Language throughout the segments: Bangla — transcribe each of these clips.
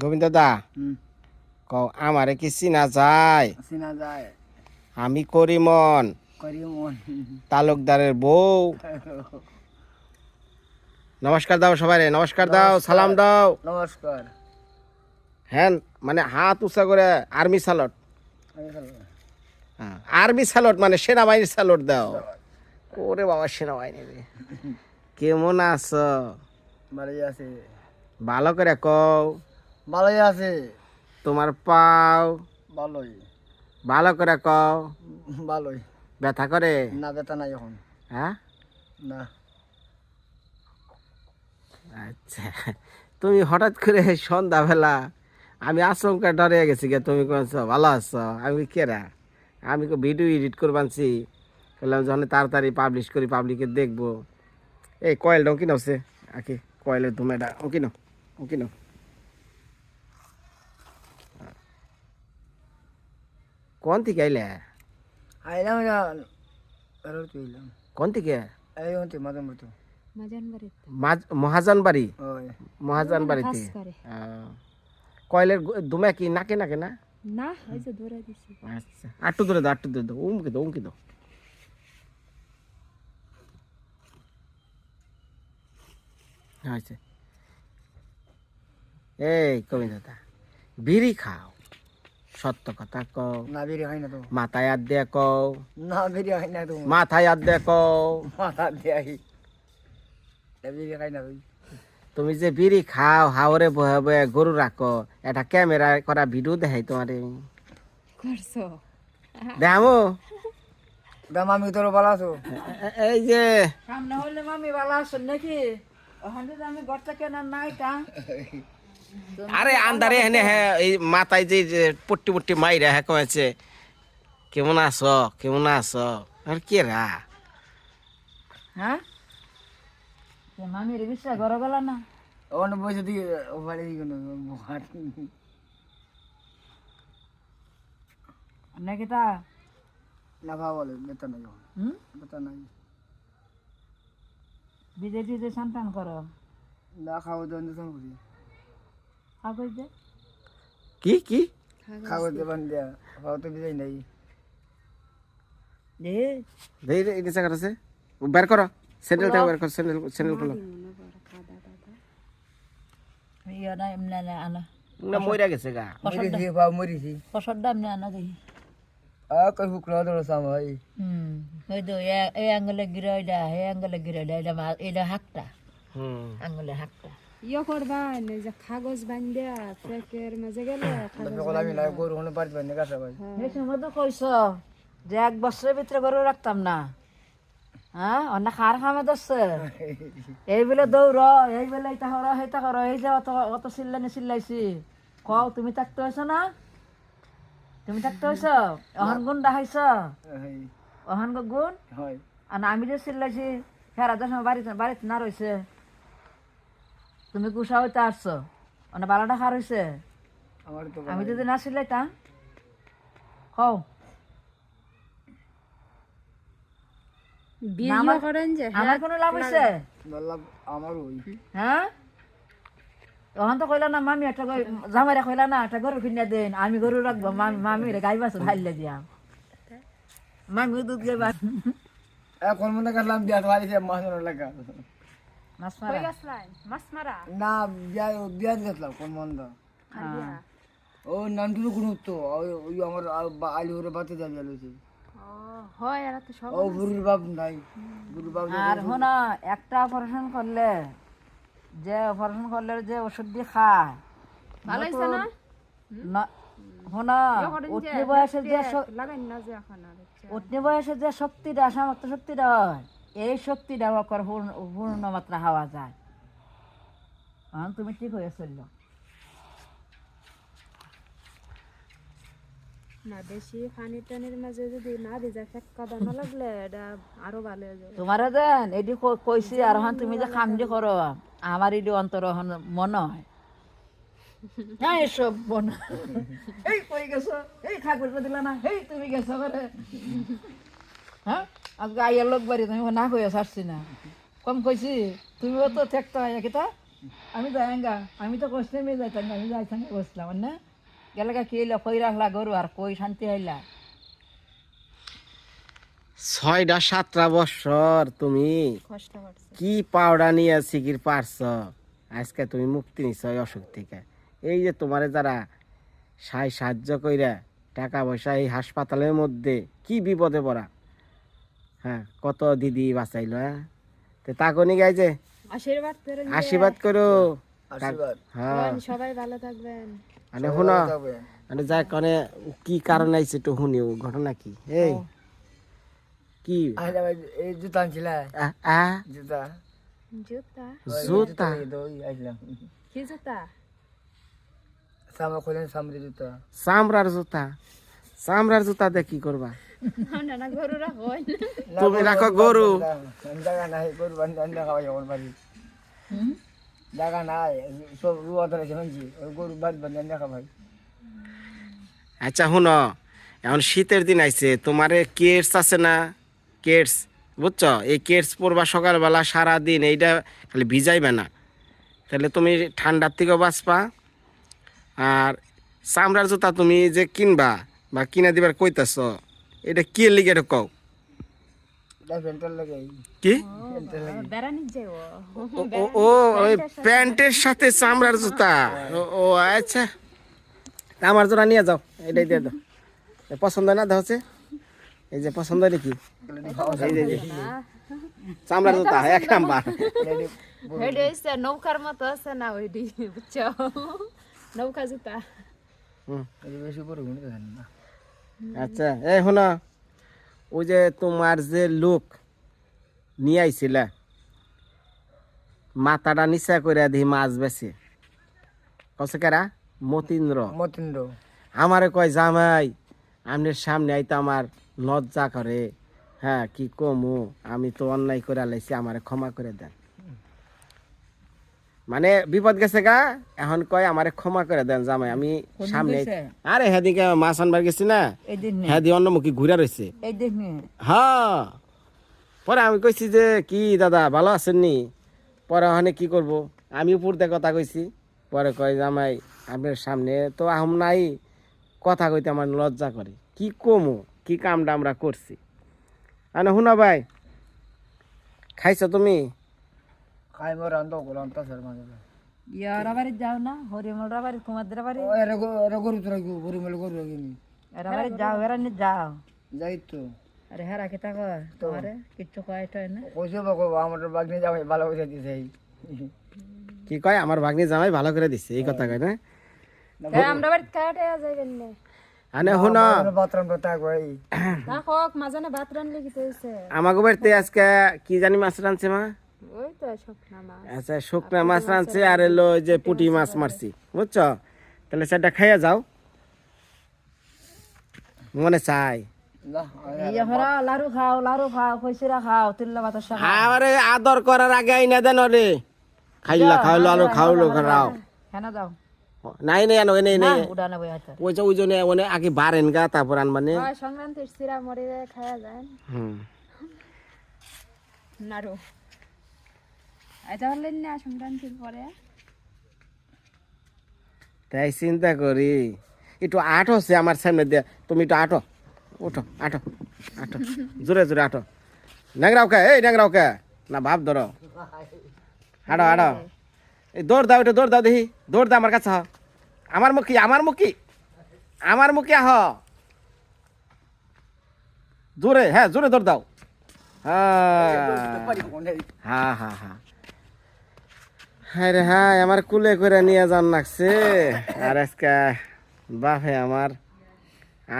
গোবিন্দ দা কও আমারে কি চিনা যায়? চিনা যায়। আমি করিমন করি মন। তালুকদারের বউ। নমস্কার দাও সবাই নমস্কার দাও সালাম দাও। নমস্কার। হ্যাঁ মানে হাত উঁচা করে আর্মি স্যালট হ্যাঁ, আর্মি স্যালট মানে সেনাবাহিনীর স্যালট দাও। ওরে বাবা সেনাবাহিনী কেমন আছো। ভালো করে কও। ভালোই আছে। তোমার পাও। ভালোই। ভালো করে কও। ভালোই। ব্যথা করে? না ব্যথা নাই এখন। হ্যাঁ? না। আচ্ছা তুমি হঠাৎ করে সন্ধ্যাবেলা আমি আচমকা ডরে গেছি গে তুমি কোনছো ভালো আছো? আমি কেরা? আমি ভিডিও এডিট করবানছি বললাম যখন তাড়াতাড়ি পাবলিশ করি পাবলিকে দেখব। এই কয়েলটা ও কিনো সে? আকি কয়েলের ধুমেটা ও কিনো ও কিনো কোন থেকে আইলে আইলাম আর তুইলাম কোন থেকে এই হতে মাঝে মতো মাঝ- মহাজন বাড়ি ওই মহাজন বাড়িতে আহ, কয়েলের গু- দুমে কি নাকে নাকে না না ওই যে ধরে দিছি আচ্ছা আটটু ধরে দাও আটটু ধরে দাও উমকে দাও উমকে দাও আচ্ছা এই কবি দাদা বিড়ি খাও সত্য কথা কও। না বেরিয়ে হয় না তো। মাথায় হাত দিয়ে কও। না বেরিয়ে হয় না তো। মাথায় হাত দিয়ে কও। মাথা দিয়ে আই বেরিয়ে খাই না তুই তুমি যে বিড়ি খাও হাওরে বহে বহে গরু রাখো এটা ক্যামেরা করা ভিডিও দেখাই তোমারে। করছ? দেখামো? দাম আমি তোর ভালো আছো? এই যে। সামনে হলে মামি ভালো আছেন নাকি? ওখান থেকে আমি ঘরটা কেনার নাই তা। আরে আন্দারে হেনে হ্যাঁ এই মাথায় যে পট্টি পট্টি মাইরা হ্যাঁ কমেছে কেমন আছো? কেমন আছো? আর কে রা? হ্যাঁ? মামির বিশ্বাস ঘর গেল না? অন্য বসে দিয়ে বাড়ি দিয়ে কোনো নাকি তা? খাওয়া বলে বেতন হুম? বেতন নাই। বিদেশ সন্তান করো। না খাওয়া দেওয়া করি কি কি? কাগজ দেবান দেয়া খাওয়া তো নাই দেই রে এই জায়গা আছে। বের করো। স্যান্ডেল বের করো স্যান্ডেল স্যান্ডেল খুলো। ইয়ে না এমনি আনা আনা। না মইরা গেছে গা। মরিছি বা মরিছি ফসল দাম নিয়ে আনা দেখি আ কই হুকরা ধরো সামাই হুম ওই তো এ- আঙ্গুলে গিরে ওইটা এই আঙ্গুলে গিরে ওইটা এটা মা- এটা হাকটা। হুম। আঙ্গুলে হাকটা। ইয়ে করবান এই যে কাগজ বান্ধিয়া ট্রেকের মাঝে গেলে সময় তো কইস যে এক বছরের ভিতরে গরু রাখতাম না হ্যাঁ অন্য খার খামে ধরছে এই বলে দৌড় এই বলে এটা করো সেইটা করো এই যে অত অত চিল্লানি চিল্লাইছি কও তুমি থাকতে হয়েছ না তুমি থাকতে হয়েছ অহন গুণ দেখাইছ অহন গুণ হয় আর আমি যে চিল্লাইছি হেরা দশ বাড়িতে বাড়িতে না রয়েছে তুমি কুসা হইতে আসছো। অনেক বালাটা খার হয়েছে আমি যদি না চিল্লাইতাম কও। বিয়ে করেন যে আমার কোনো লাভ হয়েছে আমার ওই। হ্যাঁ? তখন তো কইলা না মামি একটা গরু- জামাইরা কইলা না একটা গরু কিনে দেন আমি গরু রাখব মামি মামি রে গাই বাছুর হাইলে দিয়া। মামি দুধ গাইবা এখন মনে করলাম বিয়া বাড়িতে মাছ লাগা। মাছ মারা মাছ মারা না বিয়া বিয়া দিয়েছিলাম কোন মন্দ ও নান্টুর কোনো তো ওই- আমার আলু করে বাতে যাবি আলুছে হয় এরা তো সব ও বুড়ির বাপ নাই। বুড়ির বাপ আর শোনো একটা অপারেশন করলে যে অপারেশন করলে যে ওষুধ দিয়ে খায় ভালো না? না- শোনো উঠনি বয়সে যে লাগাই না যে এখন আর হচ্ছে। উঠনি বয়সে যে শক্তিটা সামর্থ্য শক্তিটা হয় এই শক্তিটা ওকর পূর্ণ পূর্ণ মাত্রা হওয়া যায়। তুমি ঠিক হয়ে চলল না বেশি পানি টানির মাঝে যদি না ভিজা ফেক কাদা না লাগলে এটা আরও ভালো হয়ে যাবে। তোমারে দেন এটি কইছি আর হন তুমি যে করো আমার এটি অন্তর হন মনে হয়। হ্যাঁ এসব মনে এই কই গেছো? এই ঠাকুর দিলা না এই তুমি গেছো করে হ্যাঁ? আজকে আইয়ার লোক বাড়ি তুমি না কইয়া ছাড়ছি না। কম কইছি তুমিও তো থাকতে কিতা? আমি যাইঙ্গা আমি তো কষ্ট মেয়ে যাইতাম আমি যাইতাম বসলাম না গেলে কি এলো কই রাখলা গরু আর কই শান্তি হইলা ছয়টা সাতটা বছর তুমি কি পাউডার নিয়ে সিকির পারছ? আজকে তুমি মুক্তি নিছ এই অসুখ থেকে। এই যে তোমারে যারা সাই সাহায্য কইরা টাকা পয়সা এই হাসপাতালের মধ্যে কি বিপদে পড়া? হ্যাঁ কত দিদি বাঁচাইলো হ্যাঁ? তো তাকে নিয়ে গাই যে আশীর্বাদ করেন আশীর্বাদ। করো হ্যাঁ সবাই ভালো থাকবেন। মানে শুনো মানে যাই কনে কি কারণ আইছে একটু শুনি ঘটনা কি? এই কি? এই জুতা আনছিল? আ আ? জুতা। জুতা? জুতা কি জুতা? খোলেন চামড়ার জুতা। চামড়ার জুতা দিয়ে কি করবা? তুমি রাখো গরু। জায়গা নাই গরু বাড়ি। জায়গা নাই সব রুয়া গরু খাওয়াই। আচ্ছা শুনো এখন শীতের দিন আইছে তোমারে কেটস আছে না? কেটস বুঝছ? এই কেটস পরবা সকালবেলা সারা দিন এইটা খালি ভিজাইবে না। তাহলে তুমি ঠান্ডার থেকেও বাঁচবা। আর চামড়ার জুতা তুমি যে কিনবা বা কিনা দিবার কইতাছ এটা কি লিগে এটা কও? কি? ও- ও। ও ওই প্যান্টের সাথে। চামড়ার জুতা। ও আচ্ছা। আমার জোড়া নিয়ে যাও এটাই দিয়ে দাও। পছন্দ না হচ্ছে এই যে পছন্দ নাকি। চামড়ার জুতা এক নাম্বার। নৌকার মতো আছে না ওইডি বুঝছ? নৌকা জুতা। হুম, বেশি না। আচ্ছা এই শোনো ওই যে তোমার যে লোক নিয়ে আইছিলে মাথাটা নিচা করে দিই মাছ বেছে। কসে কেরা? মতীন্দ্র। মতিন্দ্র। আমারে কয় জামাই আপনার সামনে আইতো আমার লজ্জা করে। হ্যাঁ কি কমু? আমি তো অন্যায় করে লাইছি আমারে ক্ষমা করে দেন। মানে বিপদ গেছে গা এখন কয় আমারে ক্ষমা করে দেন জামাই আমি সামনে? আরে হেদিকে মাছ আনবার গেছি না হেদি অন্যমুখী ঘুরে রয়েছে হ্যাঁ। পরে আমি কইছি যে কি দাদা ভালো আছেন নি? পরে ওখানে কি করব? আমি উপর দিয়ে কথা কইছি। পরে কয় জামাই আপনার সামনে তো আহম নাই। কথা কইতে আমার লজ্জা করে। কি কমু? কি কামটা আমরা করছি? আনে শুনা ভাই খাইছো তুমি? খাই মো রান্ধ মাঝে ইয়ারা বাড়ি যাও না হরিমলরা বাড়ি কুমারদের বাড়ি এরা গরু তো রাখব গরু গরু রাখিনি এরা বাড়ি যাও এরা নি যাও যাই তো আরে হেরা কি থাকো তোমারে কিচ্ছু কয় টয় না কইছে বা আমার বাগ যাবে ভালো পয়সা দিছে কি কয় আমার ভাগ্নি জামাই ভালো করে দিছে এই কথা কয় না আমরা বাড়ি কাটে যাইবেন না আনে শুনো বাথরুম তো থাকব এই রাখক মাঝানে ভাত রানলে কি হইছে আমাকে বাড়িতে আজকে কি জানি মাছ রানছে মা তো আচ্ছা শুকনা মাছ রাঁধছে আর এলো যে পুঁটি মাছ মারছি বুঝছ? তাহলে সেটা খাইয়া যাও। মনে চাই। না এই খাও লাড়ু খাও কইছিরা খাও তিল্লা বাতাস আদর করার আগে আইনা দেন রে খাইলা খাইলো আলো খাওলো খাও নাই নাই আনো নেই নেই হাতে। ওই জন্য ওনে আগে বারেন গা তারপর আনবানে হয় সংক্রান্তির সিরা মরে খাওয়া যায় হুম। নাড়ু। তাই চিন্তা করি। একটু আট হচ্ছে আমার সামনে দিয়ে। তুমি একটু আটো। উঠো, আটো আটো। জোরে জোরে আটো। ন্যাংরাও কে? এই ন্যাংরাও কে? না, ভাব ধরো। হাঁটো হাঁটো এই দৌড় দাও, একটু দৌড় দাও দেখি। দৌড় দাও আমার কাছে, হ। আমার মুখী আমার মুখী। আমার মুখে, আহ। জোরে হ্যাঁ জোরে দৌড় দাও। হ্যাঁ। হ্যাঁ হ্যাঁ হ্যাঁ। হ্যাঁ রে হ্যাঁ আমার কুলে করে নিয়ে যান লাগছে। আর আজকে বাপে আমার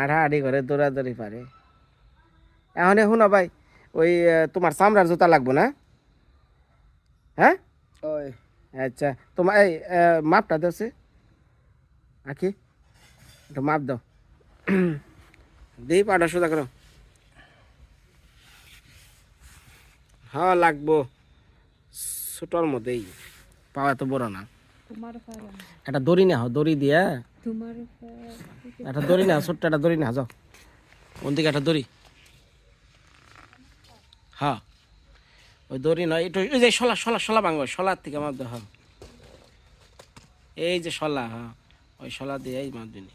আড়া আড়ি করে দৌড়াদৌড়ি পারে। এখন শুনো ভাই ওই তোমার চামড়ার জুতা লাগবো না? হ্যাঁ? ওই। আচ্ছা তোমার এই মাপটা দেওছে আখি একটু মাপ দাও। দিই পাটা সোজা করো। হ্যাঁ লাগবো। ছোটোর মধ্যেই। পাওয়া তো বড় না। একটা দড়ি না দড়ি দিয়া। একটা দড়ি না ছোট্ট একটা দড়ি না যাও। কোন দিকে একটা দড়ি। হ্যাঁ। ওই দড়ি নয় একটু ওই যে শলা শলা শলা ভাঙো শলার থেকে আমার হ্যাঁ এই যে শলা হ্যাঁ। ওই শলা দিয়ে এই দিনি।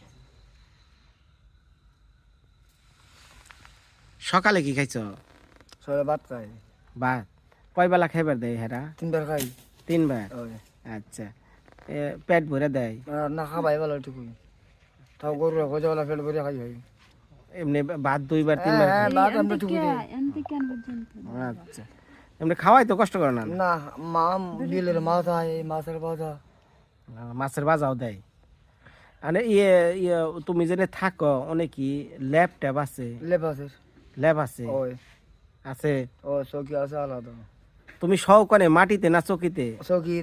সকালে কি খাইছ? সবাই ভাত খাই। ভাত। কয় বেলা খাইবার দেয় হেরা? তিনবার খাই। তিনবার? আচ্ছা। পেট ভরে দেয়? না খাবাই ভালো ঠিকই তাও গরু গজাওয়ালা পেট ভরে খাই ভাই। এমনি ভাত দুইবার তিনবার হ্যাঁ ভাত আমরা আচ্ছা। এমনি খাওয়াই তো কষ্ট করে না? না মা বিলের মাছ হয় মাছের বাজা মাছের বাজাও দেয়। মানে ইয়ে ইয়ে তুমি যেন থাকো অনেক কি ল্যাব ট্যাব আছে? ল্যাব আছে। ওই আছে? ও চৌকি আছে আলাদা। তুমি সহ কনে মাটিতে না চকিতে? চৌকি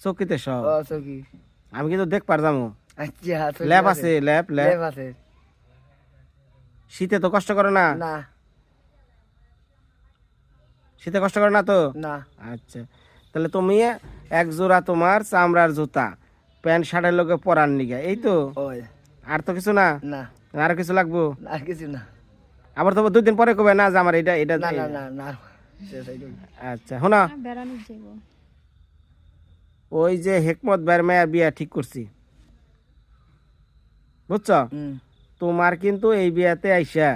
চকিতে সহ আমি কিন্তু দেখ পার যাব আচ্ছা ল্যাব আছে। Lab lab. আছে। শীতে তো কষ্ট করে না? না। শীতে কষ্ট করে না তো? না। আচ্ছা। তাহলে তুমি এক জোড়া তোমার চামড়ার জুতা প্যান্ট শার্টের লোকে পরার নিগে এই তো? আর তো কিছু না? না। আর কিছু লাগবো? না কিছু না। আবার তো দুই দিন পরে কবে না যে আমার এটা এটা না না না। আচ্ছা যাব ওই যে হেকমত ভাইয়ের মেয়ের বিয়া ঠিক করছি। বুঝছ? তোমার কিন্তু এই বিয়াতে আইসা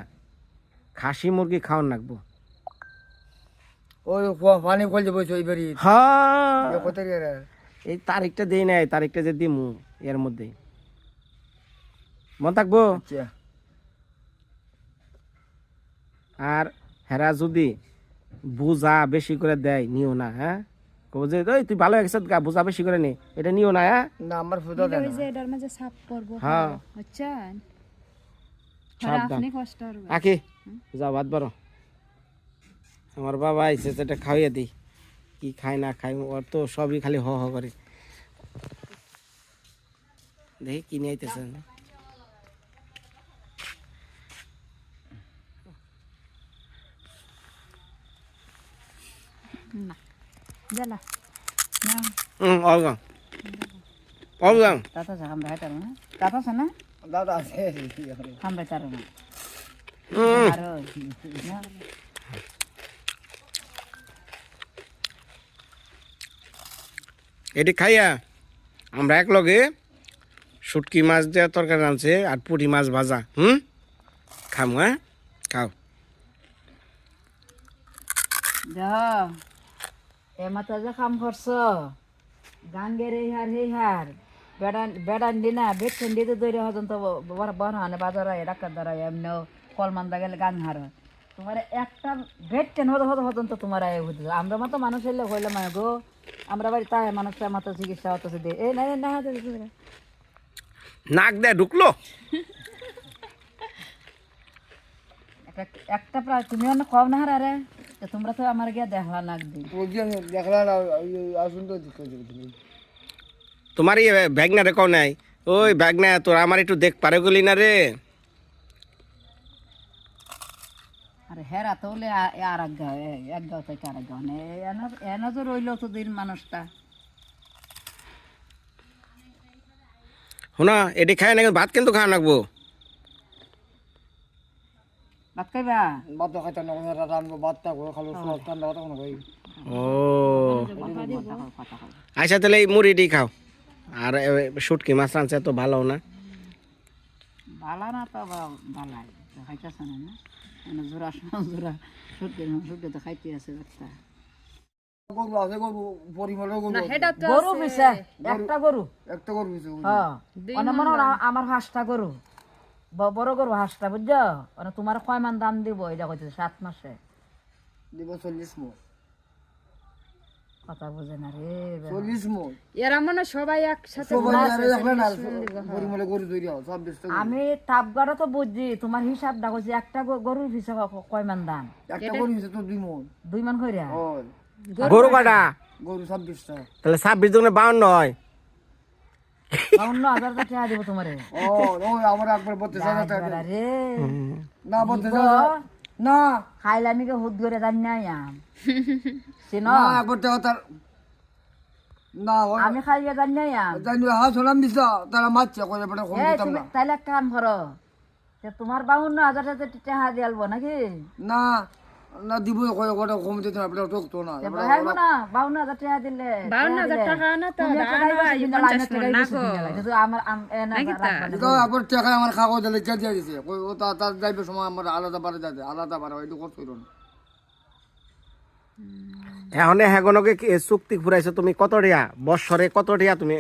খাসি মুরগি খাওয়ান লাগবো। ওই পানি হ্যাঁ। এই তারিখটা দেই নাই তারিখটা যে দিমু এর মধ্যে। মন থাকব? আচ্ছা। আর হেরা যদি বুঝা বেশি করে দেয় নিও না হ্যাঁ? কব যে ওই তুই ভালো একসাথে গা বুঝা বেশি করে নি। এটা নিও না হ্যাঁ? না আমার ফুটা দেয় ওই যে এটার মাঝে সাপ করব হ্যাঁ। বুঝছেন? সাবধান। আকি যাও ভাত বারো আমার বাবা আইসে সেটা খাওয়াইয়া দিই কি খায় না খায় ওর তো সবই খালি হ হ করে। দেখি কি নিয়ে আইতেছে। না হুম না আছে না দাদা আছে তার না আর এটি খাইয়া আমরা এক লগে শুটকি মাছ দেওয়া তরকারি আনছে আর পুঁটি মাছ ভাজা হুম? খাম হ্যাঁ? খাও। যা এ মাথা যে কাম করছ? গাঙ্গের এই হার এই হার। বেড়ান বেড়ান দি না বেট ঠেন্ডি তো দৈরে হজন তো বনহানে বাজার হয় ডাক্তার দ্বারা এমনিও কলমান্দা গেলে গাং হার হয়। তোমার একটা বেট টেন হতো হতো হতন তো তোমার আয় হতো আমরা মতো মানুষ এলে হইলে মানে গো। আমরা বাড়ি তাই মানুষটা মতো চিকিৎসা হতো দে। এই না না নাক দেয় ঢুকলো। একটা একটা প্রায় তুমি অন্য কম না হারে তো তোমরা তো আমার গিয়ে দেখলা না আসুন তো দেখো তোমার ইয়ে ব্যাগ না রে কও নাই? ওই ব্যাগ না তোর আমার একটু দেখ পারে গলি না রে। আরে হেরা তো হলে আর এক গাও এক গাও থেকে আর এক গাও এনা তো রইল তো দিন মানুষটা। শোনা এটি খাই না ভাত কিন্তু খাওয়া লাগবো। ভাত খাইবা? ভাত খাইতে ভাতটা করে খালো ও। আচ্ছা তাহলে এই মুড়িটি খাও। আর এ, শুটকি মাছ রাঁধছে তো ভালো না। ভালো না তো ভালাই খাইতেছে না না? জোড়া জোড়া সুটকে সুটকে তো খাইতে আছে একটা। গরু আছে গরু পরিমলের গরু গরু পিছে একটা গরু। একটা গরু আছে হ্যাঁ আমার হাঁসটা গরু। বড় গরু হাঁসটা বুঝছ? মানে তোমার কয় মান দাম দিব? এটা কইছে সাত মাসে। দিব চল্লিশ মো কথা বুঝে না রে চল্লিশ মো এরা মনে সবাই একসাথে আমি তাপগাড়া তো বুঝছি তোমার হিসাবটা কইছি একটা গ- গরুর ক- কয় মান দাম? একটা গরু আছে তো দুই মন দুই মান কইরা? গরু কাটা গরু ছাব্বিশটা। তাহলে ছাব্বিশ দুগুণে বাউন্ন হয়। অন্য হাজার টাকা দিব তোমারে। ও ওই আমার একবার বত্রিশ হাজার টাকা রে না বত্রিশ হাজার না। খাইলে আমি কে হুদ করে জানি নাই আম চিন না। একবার তার না আমি খাইলে জানি নাই আম জানি হাত হলাম দিছা। তারা মারছে দিতাম না। তাইলে কাম করো। তোমার বাউন্ন হাজার টাকা টাকা দিয়ে আলবো নাকি? না না দিব কয় কটা কম দিতে আপনার টকতো না। হ্যাঁ না বাউন্ন হাজার টাকা দিলে বাউন্ন হাজার টাকা না তো হয়, টাকা না আমার একবার টাকা আমার কাগজ দিলে কে দিয়ে দিছে? ও তার যাইবে সময় আমার আলাদা যাবে আলাদা হইল না। এখন হেগনকে কি চুক্তি ঘুরাইছো তুমি কত টিয়া বছরে কত টিয়া তুমি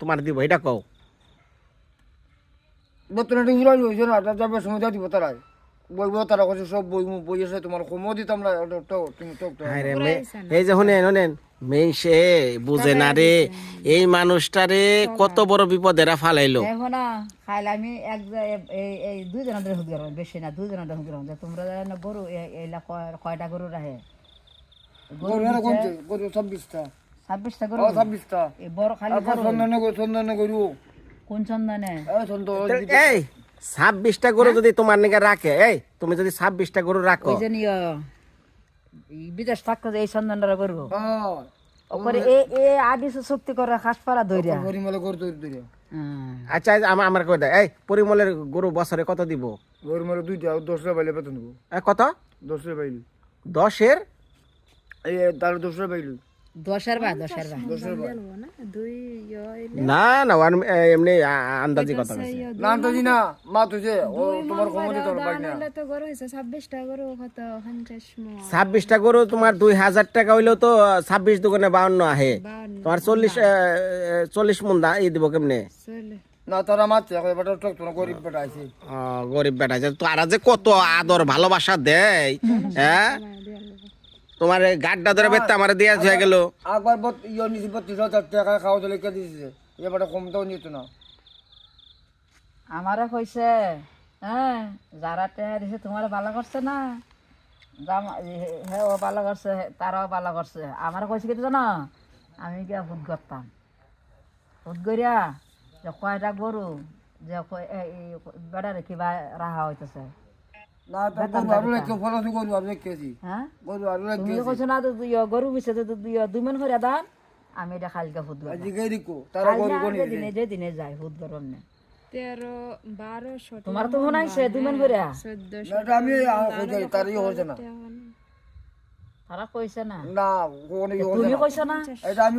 তোমার দিব এটা কও। বর্তমানে উড়াই হয়েছে না যাবে সময় দিব তারাই। বলব তারা কাছে সব বই বই আছে তোমার কমও দিতাম না তুমি টকতো রে, এই যে শুনেন শুনেন মেয়ে সে বুঝে না রে এই মানুষটারে কত বড় বিপদেরা ফালাইলো দেখো না খাইলে আমি এক এই দুই জনের হুদ গরম বেশি না দুই জনের হুদ গরম যে তোমরা জানো গরু এইলা কয়টা গরু রাহে গরু ছাব্বিশটা ছাব্বিশটা গরু ছাব্বিশটা বড় খালি আপনার গরু কোন চন্দনে এই ছাব্বিশটা গরু যদি তোমার নিকে রাখে এই তুমি যদি ছাব্বিশটা গরু রাখো। ওই যে এই বিদেশ থাকতো এই হ্যাঁ ওপরে এ এ আদিস শক্তি করে খাস পাড়া ধইরা পরিমালে গরু হুম। আচ্ছা এই যে আমার আমার কই দেয় এই পরিমলের গরু বছরে কত দিব? বেতন দেবো। এ, কত? দশের এই দশটা বাইলি। দশের বা দশের বা। না। দুই হইলে না না ওয়ান এমনি আ- আন্দাজি কথা কইছে। না তো না। মা তো ও তোমার কমও দিতে পারবে না। তো গরু হয়েছে ছাব্বিশটা গরু কত তোমার দুই হাজার টাকা হইলেও তো ছাব্বিশ দোকানে বাউন্ন আহে। তোমার চল্লিশ চল্লিশ মন দা এই দিব কেমনে? না তারা বেটা গরিব বেটা আছে ও, গরিব বেটা যে তারা যে কত আদর ভালোবাসা দেয় হ্যাঁ? তোমার গাড্ডা ধরে বেতে আমার দিয়া হয়ে গেল। একবার বত ইয়ে নিছি বত্রিশ হাজার টাকা খাওয়া দিলে কে দিয়েছে এ বেটা কমতেও নিত না। আমারে কইছে হ্যাঁ যারা টেহা দিছে তোমার ভালো করছে না? জামা- হে- হে ও ভালো করছে তারাও ভালো করছে। আমারে কইছে কি জানো? আমি গিয়া ভূত করতাম। ভূত করিয়া যে কয়টা গরু যে কয়- এ- এই বেড়ারে কিবা রাহা হইতেছে। না তো গরু আরও গরু আরও হ্যাঁ গরু আরও তুমি কইছো না তো তুই গরু বিছে তো তুই দুই মন করে দান আমি এটা খালকা ভূত করতাম আজকে গেরিকো তারা গরু কোন দিনে যে দিনে যায় ভূত গরম নে তেরো বারোশো তোমার তো মনে হয়েছে দুই মন করে আমি কইতে তার ইয়ে না তারা কইছে না ইয়ে তুমি কইছো না এটা আমি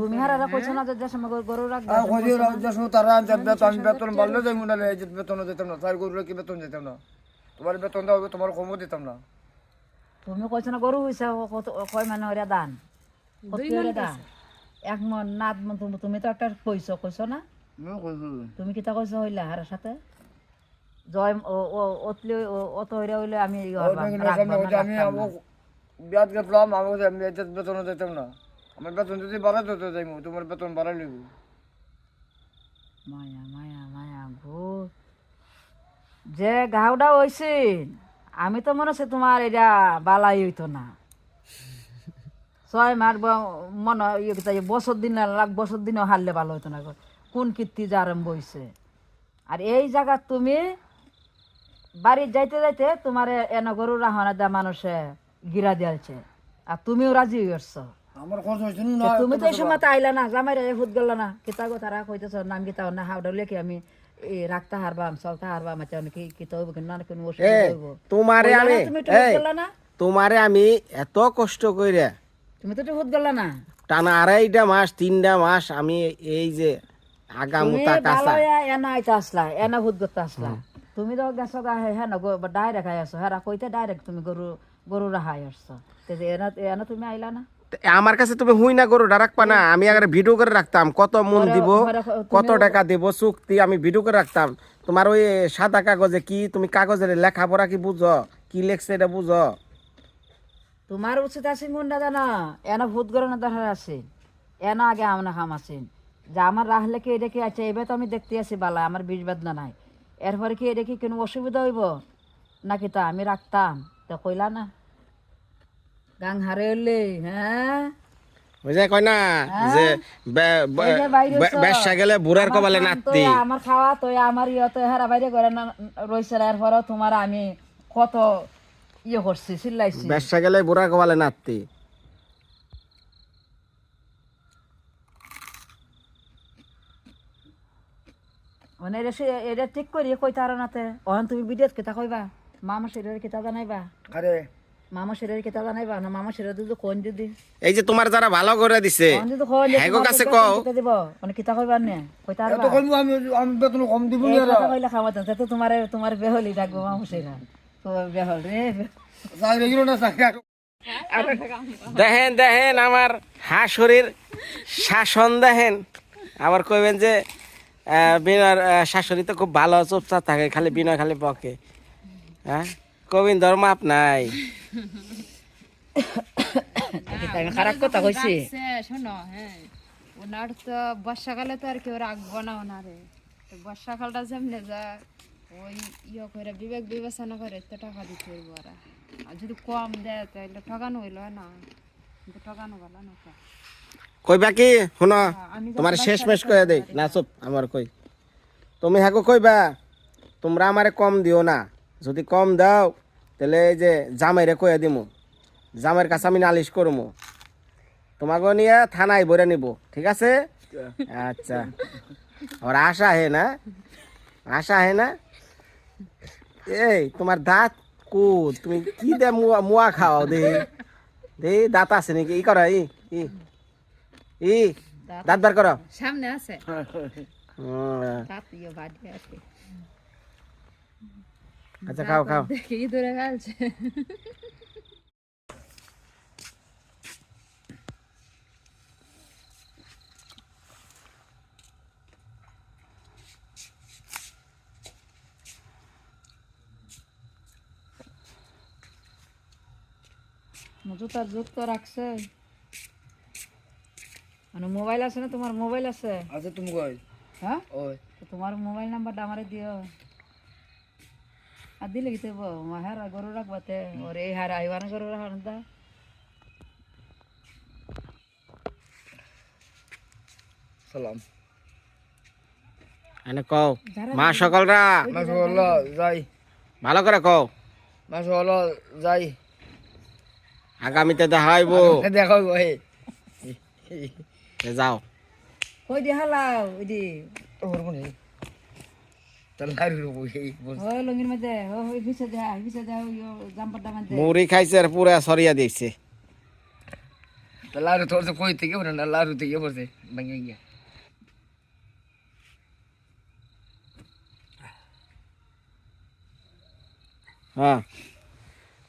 তুমি হারা কইছো না যে যে সময় গরু রাখবে আর তারা বেতন বেতন বাড়লে যাই মনে হয় বেতন দিতাম না তার গরুরে কি বেতন দিতাম না তোমার বেতন দাও তোমার কমও দিতাম না। তুমি কইছো না গরু হইছে কয় মানে ওরা দান? দান? এক মন নাত মন তুমি তুমি তো একটা কইছো কইছো না? আমি কইছি। তুমি কিতা কইছো হইলা হারার সাথে? জয় ও অতলে অত হইরা হইলে আমি আমি বিয়াত গেছিলাম আমি আমি বেতন দিতাম না। আমার বেতন যদি বাড়াই তো যাইমু তোমার বেতন বাড়াই লিখব মায়া মায়া মায়া ভূত যে ঘাউটা হইছে আমি তো মনে হচ্ছে তোমার এটা বালাই হইতো না। ছয় মাস মনে হয় ইয়ে বছর দিন লাগ বছর দিনও হারলে ভালো হইতো না কোন কীর্তি যে আরম্ভ হইছে। আর এই জায়গা তুমি বাড়ি যাইতে যাইতে তোমার এনে গরু রাহনা দা মানুষে গিরা দিয়েছে। আর তুমিও রাজি হয়েছে না তুমি তো এই সময় তো আইলা না জামাই রে ভূত গেল না কিতা গো তারা কইতেছ নাম কিতা না হাওড়া লেখি আমি রাখতে হারবাম চলতে হারবাম আচ্ছা কি কিতা না কোনো অসুবিধা তোমারে আমি তোমারে আমি এত কষ্ট কইরা তুমি তো ভূত গেল না? টানা আড়াইটা মাস তিনটা মাস আমি এই যে আগাম তুমি তা ভালো কাঁচা এনা আইতে আসলা এনা ভূত করতে আসলা। তুমি তো গেছো হ্যাঁ না ডাইরেক্ট আই আসো। হ্যাঁ কইতে ডাইরেক্ট তুমি গরু গরু রাহাই আসছো। এনা এনা তুমি আইলা না? আমার কাছে তুমি হুই না করো রাখবা না আমি আগে ভিডিও করে রাখতাম কত মন দিব কত টাকা দিব চুক্তি আমি ভিডিও করে রাখতাম। তোমার ওই সাদা কাগজে কি তুমি কাগজের লেখাপড়া কি বুঝো? কি লেখছে এটা বুঝো? তোমার উচিত আছে মুন্ডা জানা এনা ভূত গরনের দরকার আছে। এনা আগে আমনা খাম আছেন। যে আমার রাহলে কি এটা কি আছে? এবার তো আমি দেখতে আছি বালা আমার বিষ বেদনা নাই। এরপরে কি এটা কি কোনো অসুবিধা হইব? নাকি তা আমি রাখতাম? তো কইলা না। গাং হারে হ্যাঁ? বুঝে কয় না যে বে- বে- এই যে বাইরে বে- সব। বেশ্যা গেলে বুড়ার কবালে নাতি। আমার খাওয়া তো আমার ইয়ে তো হেরা বাইরে করে না রয়েছে এরপরে তোমার আমি কত ইয়ে করছি চিল্লাইছি। বেশ্যা গেলে বুড়ার কবালে নাতি। মানে এটা সে- এটা ঠিক করি কইতে আরও নাতে। অহন তুমি ভিডিওত কেতা কইবা? মা আমার শরীরে কেতা জানাইবা? আরে মামা কেতা না মামা যদি কোন যদি এই যে তোমার যারা ভালো করে দিছে কাছে কও। দিব মানে কিতা কইবার নে? কইতা আর এত কইবো আমি আমি বেতন কম দিব না কথা কইলা খাওয়া তো তো তোমার তোমার বেহলি ডাকবো মামা শরীর তো বেহল রে। যাই রেগিল না সাকা দেখেন দেখেন আমার হাঁসুরির শাসন দেখেন। আবার কইবেন যে বিনয়ের আহ, শাশুড়ি তো খুব ভালো চুপচাপ থাকে খালি বিনয় খালি বকে। হ্যাঁ? কবিন ধর্ম মাপ নাই। খারাপ কথা কইছি। শোনো হ্যাঁ। ওনার তো বর্ষাকালে তো আর কেউ রাখব না ওনারে বর্ষাকালটা যেমনি যা ওই ইয়ে করে বিবেক বিবেচনা করে তো টাকা দিতে হইব ওরা। আর যদি কম দেয় তাহলে ঠকানো হইল না? কিন্তু ঠকানো ভালো না তো। কইবা কি শুনো আমি তোমার শেষ মেশ কয়ে দেই। না চুপ আমার কই। তুমি হ্যাঁ কইবা তোমরা আমারে কম দিও না। যদি কম দাও তাহলে এই যে জামাইরে কয়ে দিমু জামাইয়ের কাছে আমি নালিশ করব তোমাকে নিয়ে থানায় বলে নিব ঠিক আছে? আচ্ছা। আর আশা হে না? আশা হে না? এই তোমার দাঁত কু তুমি কি দে মুয়া মুয়া খাও দে। দে দাঁত আছে নাকি? ই করো ই ই। ই দাঁত বার করো। সামনে আছে। হুম, তাত ইয়ে বাড়ি আছে। আচ্ছা খাও খাও দেখি ধরে ফেলছে জুতার যুগ তো রাখছে মানে মোবাইল আছে না তোমার মোবাইল আছে তুমি কই হ্যাঁ ওই তোমার মোবাইল নাম্বারটা আমারে দিও গরু রাখবাতে ওর এই হার আইবার গরু রাখার দা সালাম এনে কও মা সকলরা মাশাআল্লাহ যাই ভালো করে কও মাশাআল্লাহ যাই আগামীতে দেখা হইব দেখো এ যাও কই দি হালাও ওই দি ওর মনে মুড়ি খাইছে আর পুরা সরিয়া দিয়েছে তাল্লার তোর কই থেকে বলে না লারু থেকে বসে ভেঙে গিয়া হ্যাঁ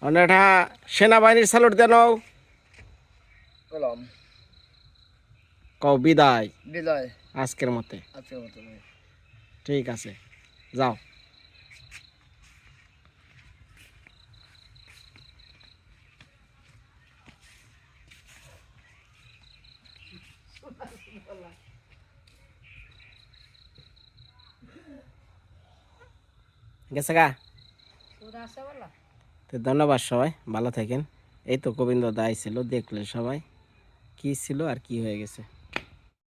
অনেকটা সেনাবাহিনীর স্যালুট দেন সালাম কও বিদায় বিদায় আজকের মতে আজকে মতো ঠিক আছে যাও। গেছে গা? তো ধন্যবাদ সবাই, ভালো থাকেন। এই তো গোবিন্দ দায় ছিল দেখলেন সবাই, কি ছিল আর কি হয়ে গেছে।